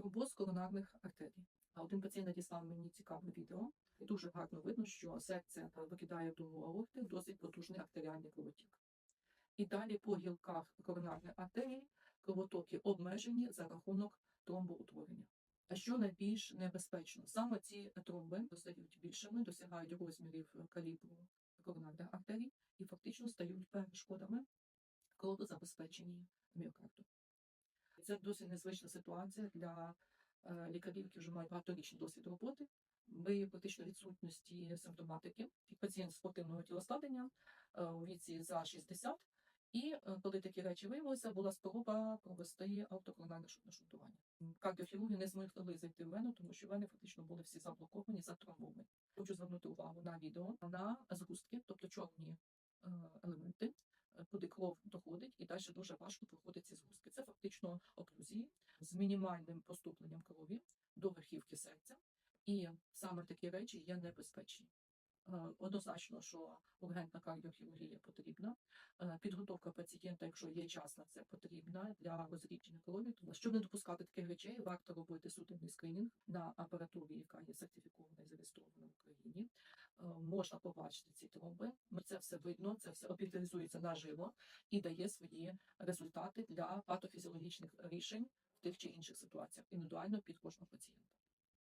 Тромбоз коронарних артерій. А Один пацієнт надіслав мені цікаве відео, і дуже гарно видно, що серце е, викидає до аорти досить потужний артеріальний кровотік. І далі по гілках коронарної артерії кровотоки обмежені за рахунок тромбоутворення. А що найбільш небезпечно? Саме ці тромби стають більшими, досягають розмірів е, калібру коронарних артерій і фактично стають перешкодами кровозабезпеченні міокарду. Це досить незвична ситуація для е, лікарів, які вже мають багаторічний досвід роботи. При практично відсутності симптоматики, пацієнт спортивного тілоскладення е, у віці за 60, і е, коли такі речі виявилися, була спроба провести автокоронарне шу- шунтування. Кардіохірурги не змогли зайти в вену, тому що вени фактично були всі заблоковані, затромбовані. Хочу звернути увагу на відео на згустки, тобто чорні елементи, куди кров доходить, і далі дуже важко проходить ці згустки. Це фактично оклюзії з мінімальним поступленням крові до верхівки серця, і саме такі речі є небезпечні. Е, Однозначно, що ургентна кардіохірургія потрібна. Е, Підготовка пацієнта, якщо є час на це, потрібна для розрідження крові. Тому щоб не допускати таких речей, варто робити сутенний скринінг на апаратурі, яка є сертифікована і зареєстрована в Україні. Е, Можна побачити ці тромби. Ми Це все видно, це все обіталізується наживо і дає свої результати для патофізіологічних рішень в тих чи інших ситуаціях, індивідуально під кожного пацієнта.